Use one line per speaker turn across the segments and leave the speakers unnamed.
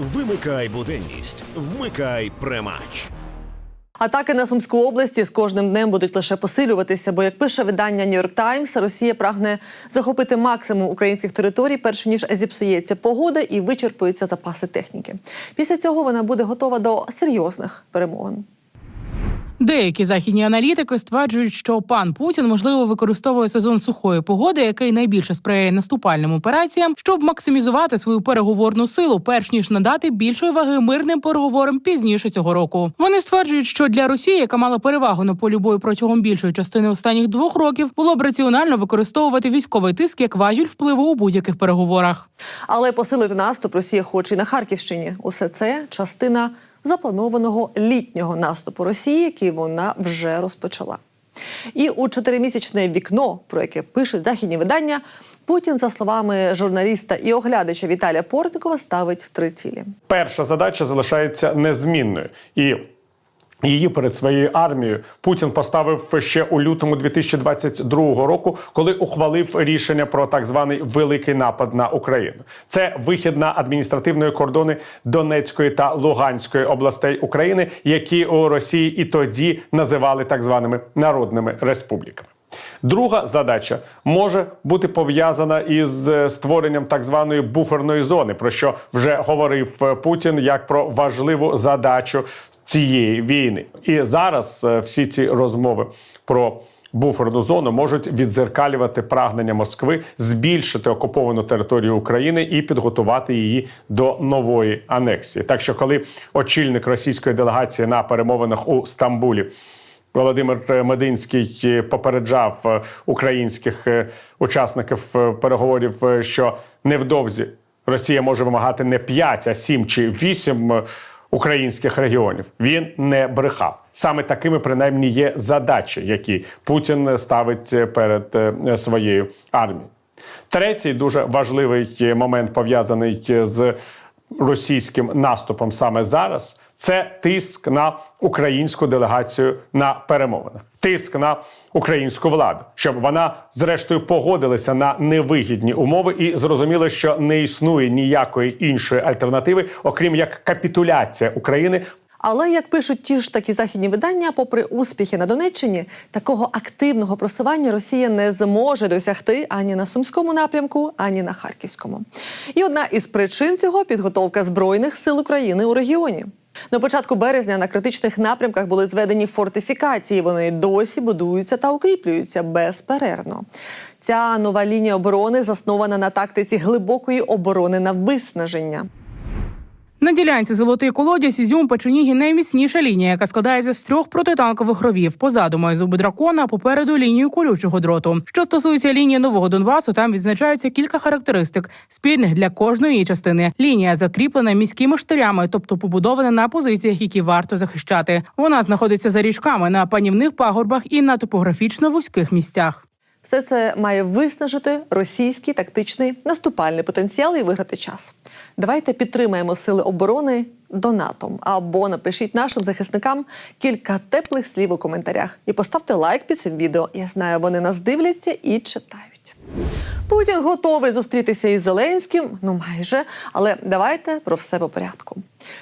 Вимикай буденність, вмикай премач.
Атаки на Сумську області з кожним днем будуть лише посилюватися, бо як пише видання Нью-Йорк Таймс, Росія прагне захопити максимум українських територій, перш ніж зіпсується погода і вичерпуються запаси техніки. Після цього вона буде готова до серйозних перемовин.
Деякі західні аналітики стверджують, що пан Путін можливо використовує сезон сухої погоди, який найбільше сприяє наступальним операціям, щоб максимізувати свою переговорну силу, перш ніж надати більшої ваги мирним переговорам пізніше цього року. Вони стверджують, що для Росії, яка мала перевагу на полі бою протягом більшої частини останніх двох років, було б раціонально використовувати військовий тиск як важіль впливу у будь-яких переговорах.
Але посилити наступ Росія хоче і на Харківщині. Усе це частина запланованого літнього наступу Росії, який вона вже розпочала. І у чотиримісячне вікно, про яке пишуть західні видання, Путін, за словами журналіста і оглядача Віталія Портникова, ставить три цілі.
перша задача залишається незмінною. І Її перед своєю армією Путін поставив ще у лютому 2022 року, коли ухвалив рішення про так званий великий напад на Україну. Це вихід на адміністративної кордони Донецької та Луганської областей України, які у Росії і тоді називали так званими народними республіками. Друга задача може бути пов'язана із е, створенням так званої буферної зони, про що вже говорив е, Путін як про важливу задачу цієї війни. І зараз е, всі ці розмови про буферну зону можуть відзеркалювати прагнення Москви збільшити окуповану територію України і підготувати її до нової анексії. Так що, коли очільник російської делегації на перемовинах у Стамбулі. Володимир Мединський е, попереджав е, українських е, учасників переговорів, що невдовзі Росія може вимагати не 5, а 7 чи 8 е, українських регіонів. Він не брехав. Саме такими принаймні є задачі, які Путін ставить перед своєю армією. Третій дуже важливий момент пов'язаний з російським наступом саме зараз. Це тиск на українську делегацію на перемовинах, тиск на українську владу, щоб вона зрештою погодилася на невигідні умови і зрозуміло, що не існує ніякої іншої альтернативи, окрім як капітуляція України
Але як пишуть ті ж такі західні видання, попри успіхи на Донеччині, такого активного просування Росія не зможе досягти ані на сумському напрямку, ані на харківському. І одна із причин цього підготовка збройних сил України у регіоні. На початку березня на критичних напрямках були зведені фортифікації. Вони досі будуються та укріплюються безперервно. Ця нова лінія оборони заснована на тактиці глибокої оборони на виснаження.
На ділянці золотий колодязь Ізюм Печеніги найміцніша лінія, яка складається з трьох протитанкових ровів. Позаду має зуби дракона, а попереду лінію колючого дроту. Що стосується лінії нового Донбасу, там відзначаються кілька характеристик спільних для кожної її частини. Лінія закріплена міськими штирями, тобто побудована на позиціях, які варто захищати. Вона знаходиться за річками на панівних пагорбах і на топографічно вузьких місцях.
Все це має виснажити російський тактичний наступальний потенціал і виграти час. Давайте підтримаємо сили оборони донатом або напишіть нашим захисникам кілька теплих слів у коментарях і поставте лайк під цим відео. Я знаю, вони нас дивляться і читають. Путін готовий зустрітися із Зеленським, ну майже, але давайте про все по порядку.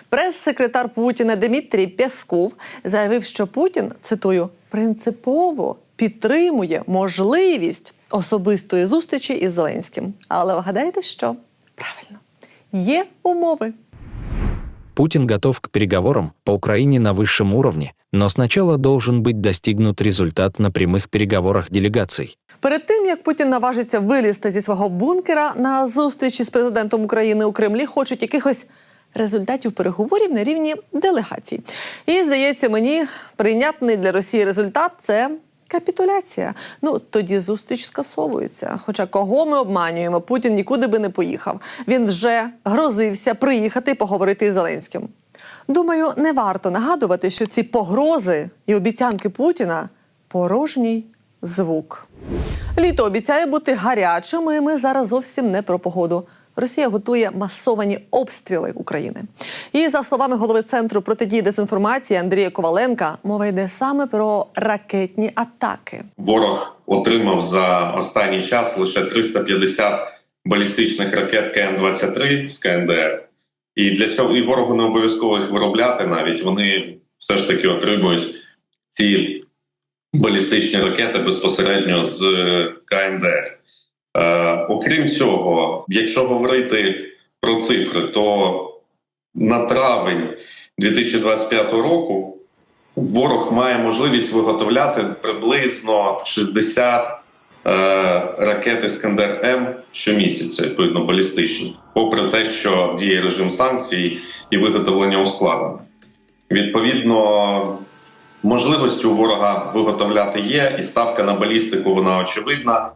Прес-секретар Путіна Дмитрій Пєсков заявив, що Путін цитую принципово підтримує можливість особистої зустрічі із Зеленським. Але вгадайте, що правильно є умови.
Путин готов к переговорам по Украине на высшем уровне, но сначала должен быть достигнут результат на прямых переговорах делегаций.
Перед тим як Путін наважиться вилізти зі свого бункера на зустрічі з президентом України у Кремлі, хочуть якихось результатів переговорів на рівні делегацій. І здається, мені прийнятний для Росії результат це. Капітуляція. Ну тоді зустріч скасовується. Хоча кого ми обманюємо, Путін нікуди би не поїхав. Він вже грозився приїхати поговорити із Зеленським. Думаю, не варто нагадувати, що ці погрози і обіцянки Путіна порожній звук. Літо обіцяє бути гарячим, і ми зараз зовсім не про погоду. Росія готує масовані обстріли України. І за словами голови центру протидії дезінформації Андрія Коваленка, мова йде саме про ракетні атаки.
Ворог отримав за останній час лише 350 балістичних ракет КН-23 з КНДР І для цього і ворогу не обов'язково їх виробляти навіть. Вони все ж таки отримують ці балістичні ракети безпосередньо з КНДР. Е, окрім цього, якщо говорити про цифри, то на травень 2025 року ворог має можливість виготовляти приблизно 60 е, ракет Іскандер М щомісяця, відповідно балістичні, попри те, що діє режим санкцій і виготовлення ускладнено. Відповідно, можливості у ворога виготовляти є, і ставка на балістику вона очевидна,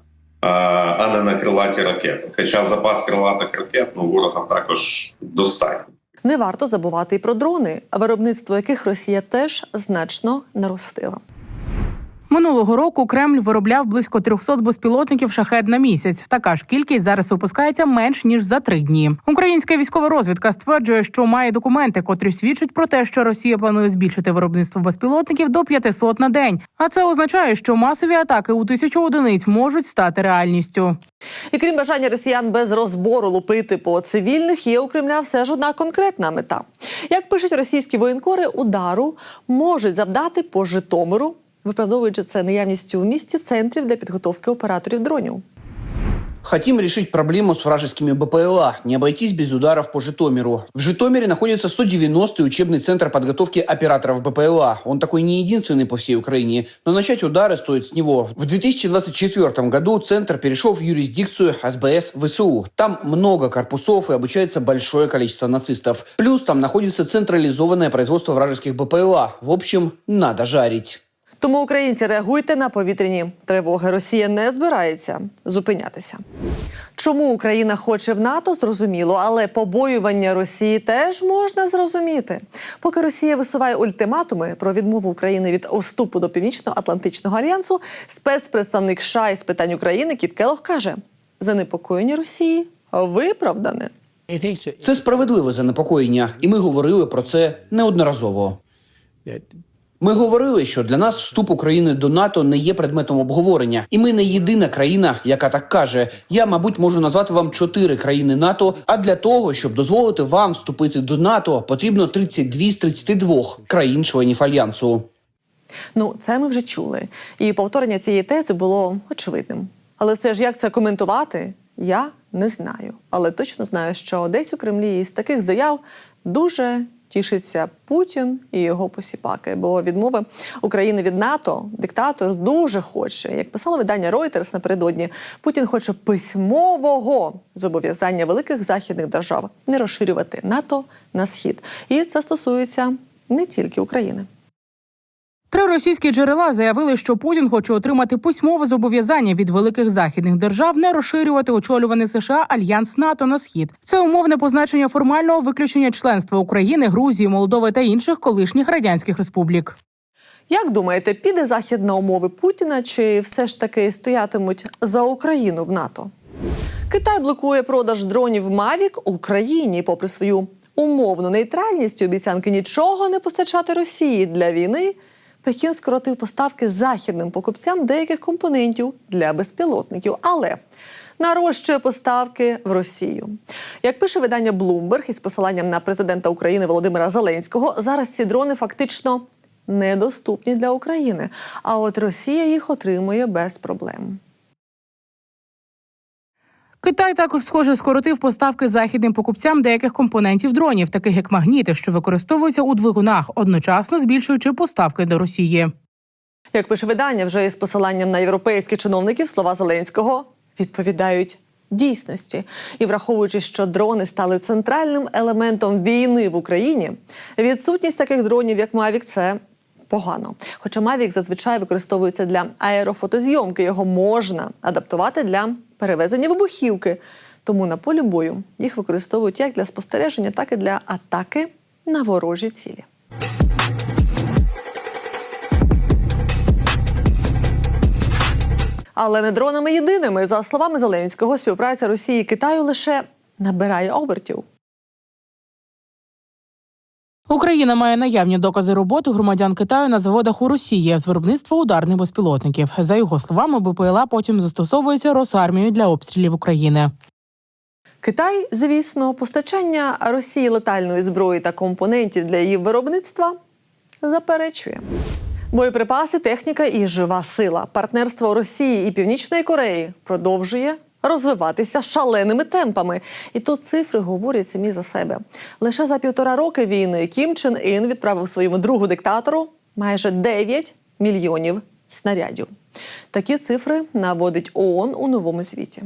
а не на крилаті ракети. Хоча запас крилатих ракет ну, ворогам також достатньо.
Не варто забувати і про дрони, виробництво яких Росія теж значно наростила.
Минулого року Кремль виробляв близько 300 безпілотників шахет на місяць. Така ж кількість зараз випускається менш ніж за три дні. Українська військова розвідка стверджує, що має документи, котрі свідчать про те, що Росія планує збільшити виробництво безпілотників до 500 на день. А це означає, що масові атаки у тисячу одиниць можуть стати реальністю.
І крім бажання росіян без розбору лупити по цивільних, є у Кремля все ж одна конкретна мета. Як пишуть російські воєнкори, удару можуть завдати по Житомиру, виправдовуючи це наявністю в місті центрів для підготовки операторів дронів.
Хотим решить проблему с вражескими БПЛА, не обойтись без ударов по Житомиру. В Житомире находится 190-й учебный центр подготовки операторов БПЛА. Он такой не единственный по всей Украине, но начать удары стоит с него. В 2024 году центр перешел в юрисдикцию СБС ВСУ. Там много корпусов и обучается большое количество нацистов. Плюс там находится централизованное производство вражеских БПЛА. В общем, надо жарить.
Тому українці реагуйте на повітряні тривоги. Росія не збирається зупинятися. Чому Україна хоче в НАТО, зрозуміло, але побоювання Росії теж можна зрозуміти. Поки Росія висуває ультиматуми про відмову України від вступу до Північно-Атлантичного альянсу, спецпредставник США із питань України Кіт Келох каже: занепокоєння Росії виправдане.
Це справедливе занепокоєння, і ми говорили про це неодноразово. Ми говорили, що для нас вступ України до НАТО не є предметом обговорення, і ми не єдина країна, яка так каже. Я, мабуть, можу назвати вам чотири країни НАТО. А для того, щоб дозволити вам вступити до НАТО, потрібно 32 з 32 країн-членів альянсу.
Ну, це ми вже чули. І повторення цієї тези було очевидним. Але все ж як це коментувати, я не знаю. Але точно знаю, що десь у Кремлі із таких заяв дуже тішиться Путін і його посіпаки. Бо відмови України від НАТО диктатор дуже хоче. Як писало видання Reuters напередодні, Путін хоче письмового зобов'язання великих західних держав не розширювати НАТО на схід. І це стосується не тільки України.
Три російські джерела заявили, що Путін хоче отримати письмове зобов'язання від великих західних держав не розширювати очолюваний США альянс НАТО на схід. Це умовне позначення формального виключення членства України, Грузії, Молдови та інших колишніх радянських республік.
Як думаєте, піде захід на умови Путіна, чи все ж таки стоятимуть за Україну в НАТО? Китай блокує продаж дронів Мавік Україні, попри свою умовну нейтральність обіцянки нічого не постачати Росії для війни. Пекін скоротив поставки західним покупцям деяких компонентів для безпілотників, але нарощує поставки в Росію. Як пише видання Bloomberg із посиланням на президента України Володимира Зеленського, зараз ці дрони фактично недоступні для України. А от Росія їх отримує без проблем.
Китай також, схоже, скоротив поставки західним покупцям деяких компонентів дронів, таких як магніти, що використовуються у двигунах, одночасно збільшуючи поставки до Росії.
Як пише видання, вже із посиланням на європейських чиновників слова Зеленського відповідають дійсності. І враховуючи, що дрони стали центральним елементом війни в Україні, відсутність таких дронів, як Мавік, це погано. Хоча Мавік зазвичай використовується для аерофотозйомки, його можна адаптувати для перевезення вибухівки. Тому на полі бою їх використовують як для спостереження, так і для атаки на ворожі цілі. Але не дронами єдиними. За словами Зеленського, співпраця Росії і Китаю лише набирає обертів.
Україна має наявні докази роботи громадян Китаю на заводах у Росії з виробництва ударних безпілотників. За його словами, БПЛА потім застосовується Росармією для обстрілів України.
Китай, звісно, постачання Росії летальної зброї та компонентів для її виробництва заперечує. Боєприпаси, техніка і жива сила. Партнерство Росії і Північної Кореї продовжує розвиватися шаленими темпами. І тут цифри говорять самі за себе. Лише за півтора роки війни Кім Чен Ін відправив своєму другу диктатору майже 9 мільйонів снарядів. Такі цифри наводить ООН у новому звіті.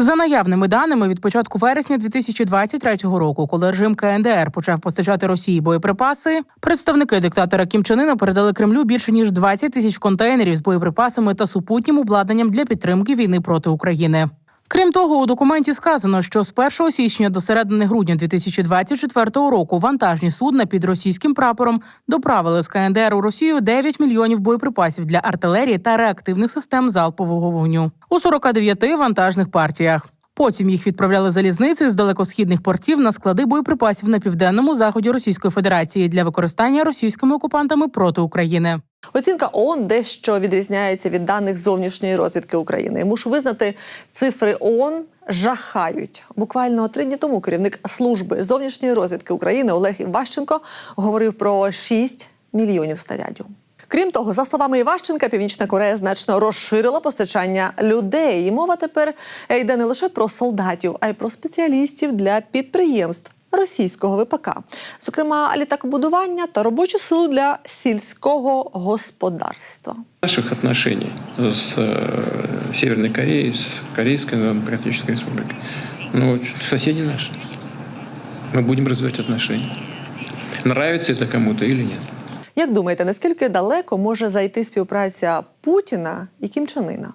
За наявними даними, від початку вересня 2023 року, коли режим КНДР почав постачати Росії боєприпаси, представники диктатора Кім Чен Іна передали Кремлю більше ніж 20 тисяч контейнерів з боєприпасами та супутнім обладнанням для підтримки війни проти України. Крім того, у документі сказано, що з 1 січня до середини грудня 2024 року вантажні судна під російським прапором доправили з КНДР у Росію 9 мільйонів боєприпасів для артилерії та реактивних систем залпового вогню у 49 вантажних партіях. Потім їх відправляли залізницею з далекосхідних портів на склади боєприпасів на південному заході Російської Федерації для використання російськими окупантами проти України.
Оцінка ООН дещо відрізняється від даних зовнішньої розвідки України. Мушу визнати, цифри ООН жахають. Буквально три дні тому керівник служби зовнішньої розвідки України Олег Іващенко говорив про 6 мільйонів снарядів. Крім того, за словами Іващенка, Північна Корея значно розширила постачання людей. І мова тепер йде не лише про солдатів, а й про спеціалістів для підприємств російського ВПК, зокрема літакобудування та робочу силу для сільського господарства.
наших отношений с э, Северной Кореей, с Корейской Демократической Республикой. Ну, вот соседи наши. Мы будем развивать отношения. Нравится это кому-то или нет?
Як думаєте, наскільки далеко може зайти співпраця Путіна і Кім Чен Іна?